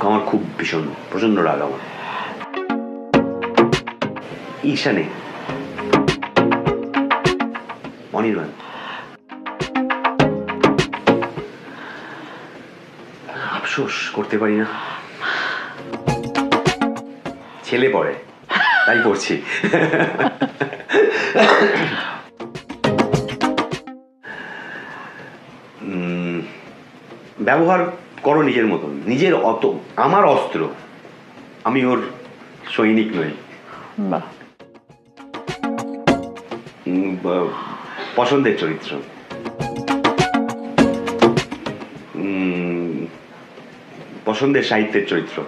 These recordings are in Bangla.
আমার খুব ভীষণ প্রচণ্ড রাগ আমার। নেই অনির্বাণ। আফসোস করতে পারি না। ছেলে পড়ে তাই উম, ব্যবহার করো নিজের মতন। নিজের অত আমার অস্ত্র আমি ওর সৈনিক নই। পছন্দের চরিত্র। পছন্দের সাহিত্যের চরিত্র।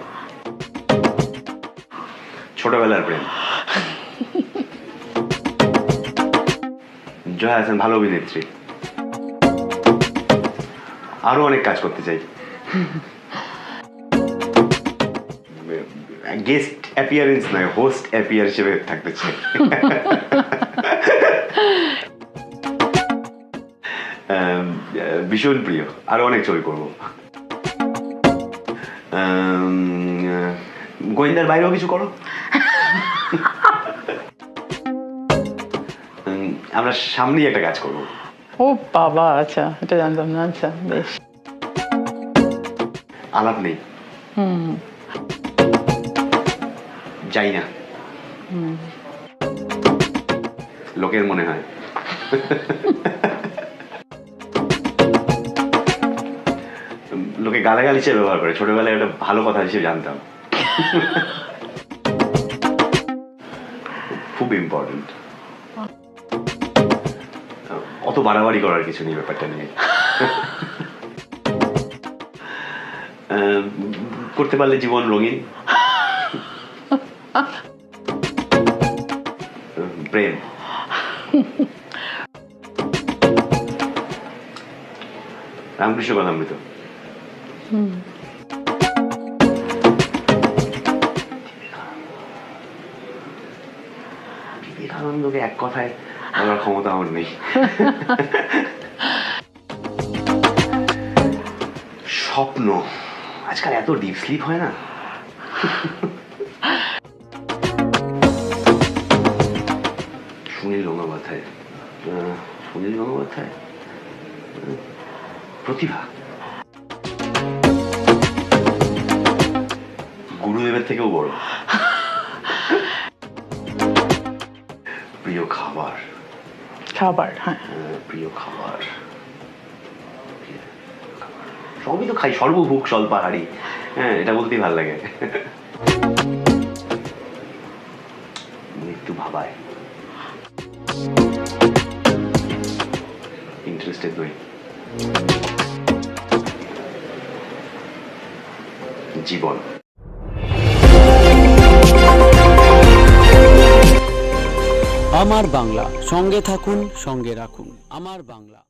ছোটবেলার প্রেম। জয়া হাসান ভালো অভিনেত্রী। আরও অনেক কাজ করতে চাই। গেস্ট অ্যাপিয়ারেন্স নয় হোস্ট অ্যাপিয়ার হিসেবে থাকতে চাই। ভীষণ প্রিয়, আরও অনেক ছবি করব। গোয়েন্দার বাইরেও কিছু করো? আমরা সামনেই একটা কাজ করব। ও বাবা আচ্ছা এটা জানতাম না আচ্ছা বেশ। আলাপ নেই। যাই না। লোকের মনে হয়। লোকে গালাগালি হিসেবে ব্যবহার করে। ছোটবেলায় একটা ভালো কথা হিসেবে জানতাম। খুব ইম্পর্টেন্ট অত বাড়াবাড়ি করার কিছু নেই ব্যাপারটা নিয়ে। করতে পারলে জীবন রঙিন। প্রেম। রামকৃষ্ণ কথামৃত বিবেকানন্দকে এক কথায় বলার ক্ষমতা আমার নেই। স্বপ্ন। আজকাল এত ডিপ স্লিপ হয় না? সুনীল গঙ্গোপাধ্যায় সুনীল গঙ্গোপাধ্যায় প্রতিভা। গুরুদেবের থেকেও বড়। প্রিয় খাবার। খাবার হ্যাঁ। প্রিয় খাবার। সবই তো খাই, সর্বভোগ স্বল্পাহারি হ্যাঁ এটা বলতেই ভালো লাগে। মৃত্যু ভাবায়। ইন্টারেস্টেড নই জীবন। আমার বাংলা, সঙ্গে থাকুন, সঙ্গে রাখুন। আমার বাংলা।